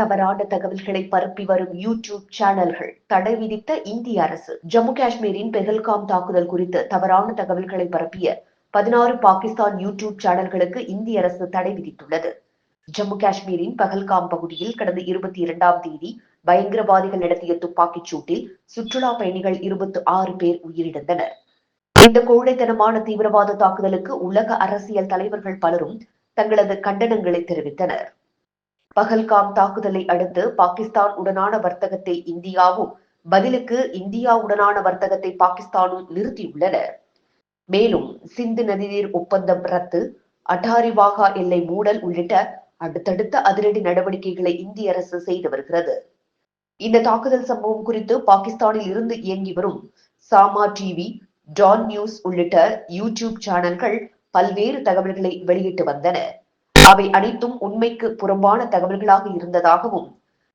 தவறான தகவல்களை பரப்பி வரும் யூடியூப் சேனல்கள் தடை விதித்த இந்திய அரசு. ஜம்மு காஷ்மீரின் பெஹல்காம் தாக்குதல் குறித்து தவறான தகவல்களை பரப்பிய பதினாறு பாகிஸ்தான் யூடியூப் சேனல்களுக்கு இந்திய அரசு தடை விதித்துள்ளது. ஜம்மு காஷ்மீரின் பகல்காம் பகுதியில் கடந்த இருபத்தி இரண்டாம் தேதி பயங்கரவாதிகள் நடத்திய துப்பாக்கிச் சூட்டில் சுற்றுலா பயணிகள் இருபத்தி ஆறு பேர் உயிரிழந்தனர். இந்த கோழைத்தனமான தீவிரவாத தாக்குதலுக்கு உலக அரசியல் தலைவர்கள் பலரும் தங்களது கண்டனங்களை தெரிவித்தனர். பகல்காம் தாக்குதலை அடுத்து பாகிஸ்தான் உடனான வர்த்தகத்தை இந்தியாவும் பதிலுக்கு இந்தியாவுடனான வர்த்தகத்தை பாகிஸ்தானும் நிறுத்தியுள்ளனர் மேலும் சிந்து நதிநீர் ஒப்பந்தம் ரத்து அட்டாரி வாகா எல்லை மூடல் உள்ளிட்ட அடுத்தடுத்த அதிரடி நடவடிக்கைகளை இந்திய அரசு செய்து வருகிறது. இந்த தாக்குதல் சம்பவம் குறித்து பாகிஸ்தானில் இருந்து இயங்கி வரும் சாமா டிவி டான் நியூஸ் உள்ளிட்ட யூடியூப் சேனல்கள் பல்வேறு தகவல்களை வெளியிட்டு வந்தன. அவை அனைத்தும் உண்மைக்கு புறம்பான தகவல்களாக இருந்ததாகவும்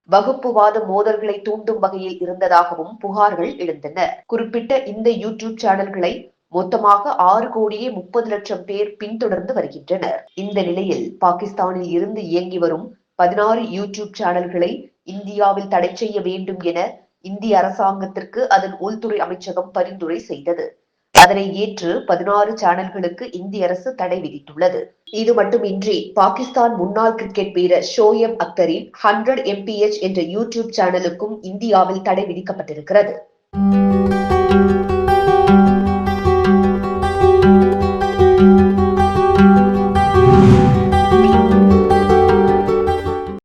வகுப்புவாத மோதல்களை தூண்டும் வகையில் இருந்ததாகவும் புகார்கள் எழுந்தன. குறிப்பிட்ட இந்த யூடியூப் சேனல்களை மொத்தமாக ஆறு கோடியே முப்பது லட்சம் பேர் பின்தொடர்ந்து வருகின்றனர். இந்த நிலையில் பாகிஸ்தானில் இருந்து இயங்கி வரும் பதினாறு யூடியூப் சேனல்களை இந்தியாவில் தடை செய்ய வேண்டும் என இந்திய அரசாங்கத்திற்கு அதன் உள்துறை அமைச்சகம் பரிந்துரை செய்தது. அதனை ஏற்று பதினாறு சேனல்களுக்கு இந்திய அரசு தடை விதித்துள்ளது. இது மட்டுமின்றி பாகிஸ்தான் முன்னாள் கிரிக்கெட் வீரர் ஷோயப் அக்தரின் ஹண்ட்ரட் எம்பிஎச் என்ற யூடியூப் சேனலுக்கும் இந்தியாவில் தடை விதிக்கப்பட்டிருக்கிறது.